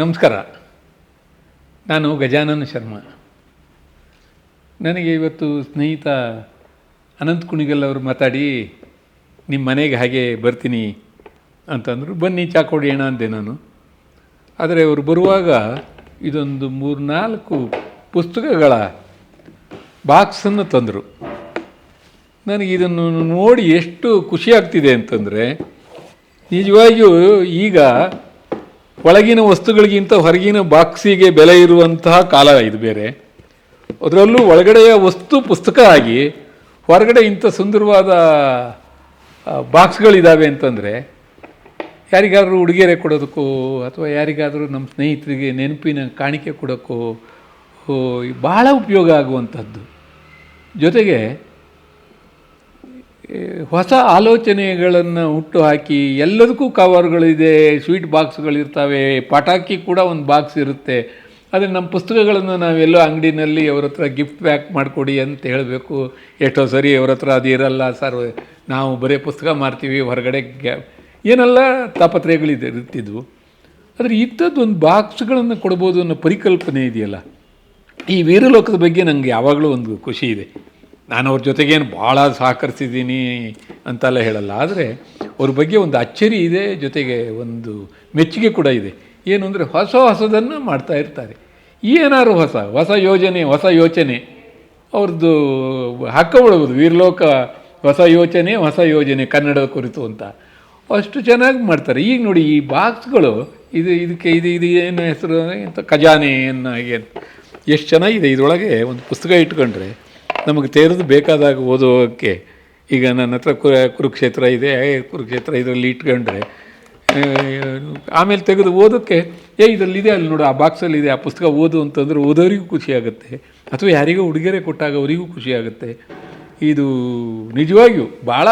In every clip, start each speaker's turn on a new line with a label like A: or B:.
A: ನಮಸ್ಕಾರ. ನಾನು ಗಜಾನನ ಶರ್ಮಾ. ನನಗೆ ಇವತ್ತು ಸ್ನೇಹಿತ ಅನಂತ್ ಕುಣಿಗಲ್ ಅವರು ಮಾತಾಡಿ ನಿಮ್ಮ ಮನೆಗೆ ಹಾಗೆ ಬರ್ತೀನಿ ಅಂತಂದರು, ಬನ್ನಿ ಚಾ ಕುಡಿಯೋಣ ಅಂದೆ ನಾನು. ಆದರೆ ಅವರು ಬರುವಾಗ ಇದೊಂದು ಮೂರ್ನಾಲ್ಕು ಪುಸ್ತಕಗಳ ಬಾಕ್ಸನ್ನು ತಂದರು. ನನಗೆ ಇದನ್ನು ನೋಡಿ ಎಷ್ಟು ಖುಷಿ ಆಗ್ತಿದೆ ಅಂತಂದರೆ, ನಿಜವಾಗಿಯೂ ಈಗ ಒಳಗಿನ ವಸ್ತುಗಳಿಗಿಂತ ಹೊರಗಿನ ಬಾಕ್ಸಿಗೆ ಬೆಲೆ ಇರುವಂತಹ ಕಾಲ ಇದು ಬೇರೆ. ಅದರಲ್ಲೂ ಒಳಗಡೆಯ ವಸ್ತು ಪುಸ್ತಕ ಆಗಿ ಹೊರಗಡೆ ಇಂಥ ಸುಂದರವಾದ ಬಾಕ್ಸ್ಗಳಿದ್ದಾವೆ ಅಂತಂದರೆ ಯಾರಿಗಾದರೂ ಉಡುಗೆರೆ ಕೊಡೋದಕ್ಕೋ ಅಥವಾ ಯಾರಿಗಾದರೂ ನಮ್ಮ ಸ್ನೇಹಿತರಿಗೆ ನೆನಪಿನ ಕಾಣಿಕೆ ಕೊಡೋಕ್ಕೋ ಬಹಳ ಉಪಯೋಗ ಆಗುವಂಥದ್ದು ಜೊತೆಗೆ ಹೊಸ ಆಲೋಚನೆಗಳನ್ನು ಹುಟ್ಟು ಹಾಕಿ ಎಲ್ಲದಕ್ಕೂ ಕವರ್ಗಳಿದೆ, ಸ್ವೀಟ್ ಬಾಕ್ಸ್ಗಳಿರ್ತವೆ, ಪಟಾಕಿ ಕೂಡ ಒಂದು ಬಾಕ್ಸ್ ಇರುತ್ತೆ. ಆದರೆ ನಮ್ಮ ಪುಸ್ತಕಗಳನ್ನು ನಾವೆಲ್ಲೋ ಅಂಗಡಿನಲ್ಲಿ ಅವ್ರ ಹತ್ರ ಗಿಫ್ಟ್ ಪ್ಯಾಕ್ ಮಾಡಿಕೊಡಿ ಅಂತ ಹೇಳಬೇಕು. ಎಷ್ಟೋ ಸರಿ ಅವ್ರ ಹತ್ರ ಅದು ಇರಲ್ಲ ಸರ್, ನಾವು ಬರೀ ಪುಸ್ತಕ ಮಾರ್ತೀವಿ, ಹೊರಗಡೆ ಗ್ಯಾ, ಏನೆಲ್ಲ ತಾಪತ್ರಯಗಳಿದೆ, ಇರ್ತಿದ್ವು. ಆದರೆ ಇದ್ದದ್ದು ಒಂದು ಬಾಕ್ಸ್ಗಳನ್ನು ಕೊಡ್ಬೋದು ಅನ್ನೋ ಪರಿಕಲ್ಪನೆ ಇದೆಯಲ್ಲ? ಈ ವೀರಲೋಕದ ಬಗ್ಗೆ ನನಗೆ ಯಾವಾಗಲೂ ಒಂದು ಖುಷಿ ಇದೆ. ನಾನು ಅವ್ರ ಜೊತೆಗೇನು ಭಾಳ ಸಹಕರಿಸಿದ್ದೀನಿ ಅಂತೆಲ್ಲ ಹೇಳಲ್ಲ. ಆದರೆ ಅವ್ರ ಬಗ್ಗೆ ಒಂದು ಅಚ್ಚರಿ ಇದೆ, ಜೊತೆಗೆ ಒಂದು ಮೆಚ್ಚುಗೆ ಕೂಡ ಇದೆ. ಏನು ಅಂದರೆ ಹೊಸ ಹೊಸದನ್ನು ಮಾಡ್ತಾ ಇರ್ತಾರೆ. ಏನಾದ್ರು ಹೊಸ ಹೊಸ ಯೋಜನೆ, ಹೊಸ ಯೋಚನೆ. ಅವ್ರದ್ದು ಹಾಕ್ಕೊಬಿಡ್ಬೋದು ವೀರಲೋಕ ಹೊಸ ಯೋಚನೆ, ಹೊಸ ಯೋಜನೆ ಕನ್ನಡದ ಕುರಿತು ಅಂತ. ಅಷ್ಟು ಚೆನ್ನಾಗಿ ಮಾಡ್ತಾರೆ. ಈಗ ನೋಡಿ ಈ ಬಾಕ್ಸ್ಗಳು, ಇದು ಇದಕ್ಕೆ ಇದು ಇದು ಏನು ಹೆಸರು ಅಂತ ಖಜಾನೆ ಏನು ಹಾಗೆ. ಎಷ್ಟು ಚೆನ್ನಾಗಿದೆ. ಇದರೊಳಗೆ ಒಂದು ಪುಸ್ತಕ ಇಟ್ಕೊಂಡ್ರೆ ನಮಗೆ ತೆರೆದು ಬೇಕಾದಾಗ ಓದೋಕ್ಕೆ ಈಗ ನನ್ನ ಹತ್ರ ಕುರುಕ್ಷೇತ್ರ ಇದೆ ಕುರುಕ್ಷೇತ್ರ ಇದರಲ್ಲಿ ಇಟ್ಕೊಂಡ್ರೆ ಆಮೇಲೆ ತೆಗೆದು ಓದೋಕ್ಕೆ, ಏ, ಇದರಲ್ಲಿದೆ ಅಲ್ಲಿ ನೋಡು, ಆ ಬಾಕ್ಸಲ್ಲಿ ಇದೆ ಆ ಪುಸ್ತಕ ಓದು ಅಂತಂದ್ರೆ ಓದೋರಿಗೂ ಖುಷಿ ಆಗುತ್ತೆ ಅಥವಾ ಯಾರಿಗೋ ಉಡುಗೊರೆ ಕೊಟ್ಟಾಗ ಅವರಿಗೂ ಖುಷಿಯಾಗುತ್ತೆ. ಇದು ನಿಜವಾಗಿಯೂ ಭಾಳ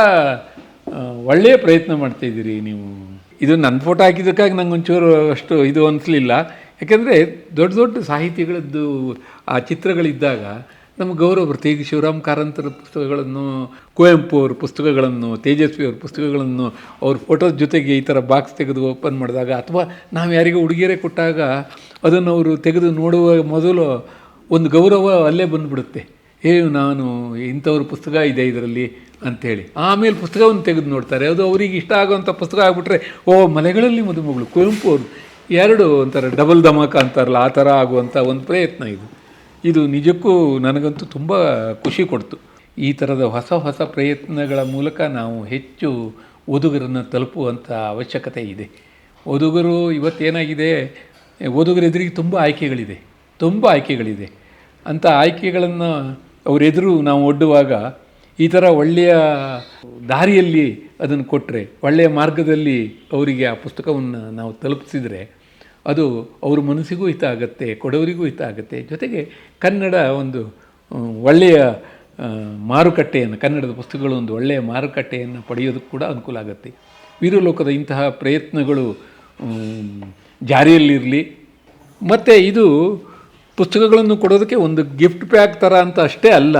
A: ಒಳ್ಳೆಯ ಪ್ರಯತ್ನ ಮಾಡ್ತಾಯಿದ್ದೀರಿ ನೀವು. ಇದು ನನ್ನ ಫೋಟೋ ಹಾಕಿದ್ದಕ್ಕಾಗಿ ನಂಗೆ ಒಂಚೂರು ಅಷ್ಟು ಇದು ಅನಿಸ್ಲಿಲ್ಲ. ಯಾಕೆಂದರೆ ದೊಡ್ಡ ದೊಡ್ಡ ಸಾಹಿತಿಗಳದ್ದು, ಆ ಚಿತ್ರಗಳಿದ್ದಾಗ ನಮಗೆ ಗೌರವ ಬರುತ್ತೆ ಶಿವರಾಮ್ ಕಾರಂತರ ಪುಸ್ತಕಗಳನ್ನು, ಕುವೆಂಪು ಅವ್ರ ಪುಸ್ತಕಗಳನ್ನು, ತೇಜಸ್ವಿ ಅವ್ರ ಪುಸ್ತಕಗಳನ್ನು ಅವ್ರ ಫೋಟೋ ಜೊತೆಗೆ ಈ ಥರ ಬಾಕ್ಸ್ ತೆಗೆದು ಓಪನ್ ಮಾಡಿದಾಗ ಅಥವಾ ನಾವು ಯಾರಿಗೂ ಉಡುಗೊರೆ ಕೊಟ್ಟಾಗ ಅದನ್ನು ಅವರು ತೆಗೆದು ನೋಡುವ ಮೊದಲು ಒಂದು ಗೌರವ ಅಲ್ಲೇ ಬಂದುಬಿಡುತ್ತೆ. ಏ ನಾನು ಇಂಥವ್ರ ಪುಸ್ತಕ ಇದೆ ಇದರಲ್ಲಿ ಅಂಥೇಳಿ ಆಮೇಲೆ ಪುಸ್ತಕವನ್ನು ತೆಗೆದು ನೋಡ್ತಾರೆ. ಅದು ಅವರಿಗೆ ಇಷ್ಟ ಆಗುವಂಥ ಪುಸ್ತಕ ಆಗಿಬಿಟ್ರೆ, ಓ, ಮಲೆಗಳಲ್ಲಿ ಮದುಮಗಳು. ಕುವೆಂಪು ಅವರು ಎರಡು ಒಂಥರ ಡಬಲ್ ಧಮಾಕ ಅಂತಾರಲ್ಲ, ಆ ಥರ ಆಗುವಂಥ ಒಂದು ಪ್ರಯತ್ನ ಇದು. ಇದು ನಿಜಕ್ಕೂ ನನಗಂತೂ ತುಂಬ ಖುಷಿ ಕೊಡ್ತು. ಈ ಥರದ ಹೊಸ ಹೊಸ ಪ್ರಯತ್ನಗಳ ಮೂಲಕ ನಾವು ಹೆಚ್ಚು ಓದುಗರನ್ನು ತಲುಪುವಂಥ ಅವಶ್ಯಕತೆ ಇದೆ. ಓದುಗರು ಇವತ್ತೇನಾಗಿದೆ ಓದುಗರೆದುರಿಗೆ ತುಂಬ ಆಯ್ಕೆಗಳಿದೆ ತುಂಬ ಆಯ್ಕೆಗಳಿದೆ. ಅಂಥ ಆಯ್ಕೆಗಳನ್ನು ಅವರೆದುರು ನಾವು ಒಡ್ಡುವಾಗ ಈ ಥರ ಒಳ್ಳೆಯ ದಾರಿಯಲ್ಲಿ ಅದನ್ನು ಕೊಟ್ಟರೆ ಒಳ್ಳೆಯ ಮಾರ್ಗದಲ್ಲಿ ಅವರಿಗೆ ಆ ಪುಸ್ತಕವನ್ನು ನಾವು ತಲುಪಿಸಿದರೆ ಅದು ಅವ್ರ ಮನಸ್ಸಿಗೂ ಹಿತ ಆಗುತ್ತೆ, ಕೊಡವರಿಗೂ ಹಿತ ಆಗುತ್ತೆ. ಜೊತೆಗೆ ಕನ್ನಡ ಒಂದು ಒಳ್ಳೆಯ ಮಾರುಕಟ್ಟೆಯನ್ನು, ಕನ್ನಡದ ಪುಸ್ತಕಗಳು ಒಂದು ಒಳ್ಳೆಯ ಮಾರುಕಟ್ಟೆಯನ್ನು ಪಡೆಯೋದಕ್ಕೆ ಕೂಡ ಅನುಕೂಲ ಆಗುತ್ತೆ. ವೀರಲೋಕದ ಇಂತಹ ಪ್ರಯತ್ನಗಳು ಜಾರಿಯಲ್ಲಿರಲಿ. ಮತ್ತು ಇದು ಪುಸ್ತಕಗಳನ್ನು ಕೊಡೋದಕ್ಕೆ ಒಂದು ಗಿಫ್ಟ್ ಪ್ಯಾಕ್ ಥರ ಅಂತ ಅಷ್ಟೇ ಅಲ್ಲ.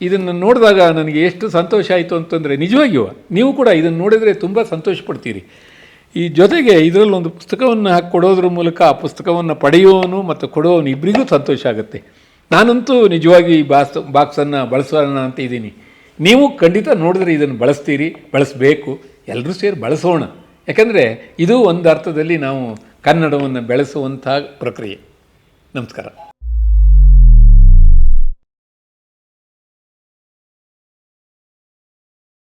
A: ಇದನ್ನು ನೋಡಿದಾಗ ನನಗೆ ಎಷ್ಟು ಸಂತೋಷ ಆಯಿತು ಅಂತಂದರೆ ನಿಜವಾಗಿಯೂ ನೀವು ಕೂಡ ಇದನ್ನು ನೋಡಿದರೆ ತುಂಬ ಸಂತೋಷ ಪಡ್ತೀರಿ. ಈ ಜೊತೆಗೆ ಇದರಲ್ಲಿ ಒಂದು ಪುಸ್ತಕವನ್ನು ಹಾಕಿ ಕೊಡೋದ್ರ ಮೂಲಕ ಆ ಪುಸ್ತಕವನ್ನು ಪಡೆಯುವವನು ಮತ್ತು ಕೊಡೋನು ಇಬ್ಬರಿಗೂ ಸಂತೋಷ ಆಗುತ್ತೆ. ನಾನಂತೂ ನಿಜವಾಗಿ ಈ ಬಾಕ್ಸ್ ಬಾಕ್ಸನ್ನು ಬಳಸೋಣ ಅಂತ ಇದ್ದೀನಿ. ನೀವು ಖಂಡಿತ ನೋಡಿದ್ರೆ ಇದನ್ನು ಬಳಸ್ತೀರಿ, ಬಳಸಬೇಕು ಎಲ್ಲರೂ ಸೇರಿ ಬಳಸೋಣ. ಯಾಕಂದರೆ ಇದು ಒಂದು ಅರ್ಥದಲ್ಲಿ ನಾವು ಕನ್ನಡವನ್ನು ಬೆಳೆಸುವಂಥ ಪ್ರಕ್ರಿಯೆ. ನಮಸ್ಕಾರ.